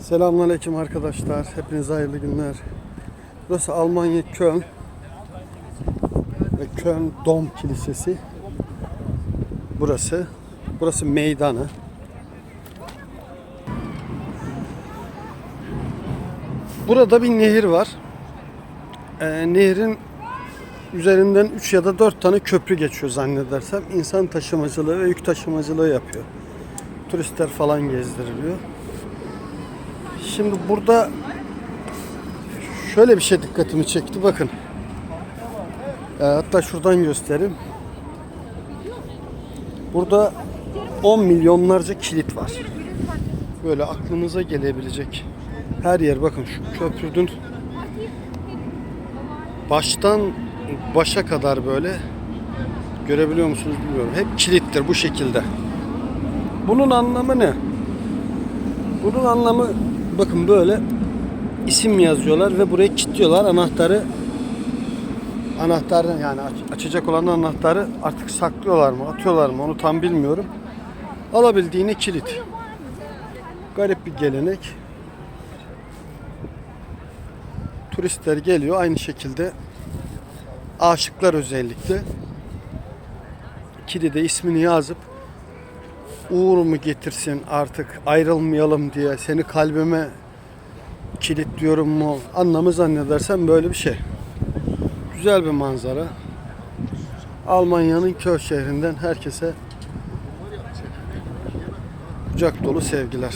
Selamünaleyküm arkadaşlar. Hepinize hayırlı günler. Burası Almanya Köln ve Köln Dom Kilisesi. Burası. Burası meydanı. Burada bir nehir var. Ee, nehrin üzerinden 3 ya da 4 tane köprü geçiyor zannedersem. İnsan taşımacılığı ve yük taşımacılığı yapıyor. Turistler falan gezdiriliyor. Şimdi burada şöyle bir şey dikkatimi çekti. Bakın. Ee, hatta şuradan göstereyim. Burada 10 milyonlarca kilit var. Böyle aklınıza gelebilecek her yer bakın şu köprünün baştan başa kadar böyle görebiliyor musunuz bilmiyorum. Hep kilittir bu şekilde. Bunun anlamı ne? Bunun anlamı bakın böyle isim yazıyorlar ve buraya kilitliyorlar anahtarı anahtarı yani aç- açacak olan anahtarı artık saklıyorlar mı atıyorlar mı onu tam bilmiyorum. Alabildiğine kilit. Garip bir gelenek. Turistler geliyor aynı şekilde aşıklar özellikle kilide ismini yazıp uğur mu getirsin artık ayrılmayalım diye seni kalbime kilitliyorum mu anlamı zannedersem böyle bir şey. Güzel bir manzara. Almanya'nın Köln şehrinden herkese kucak dolu sevgiler.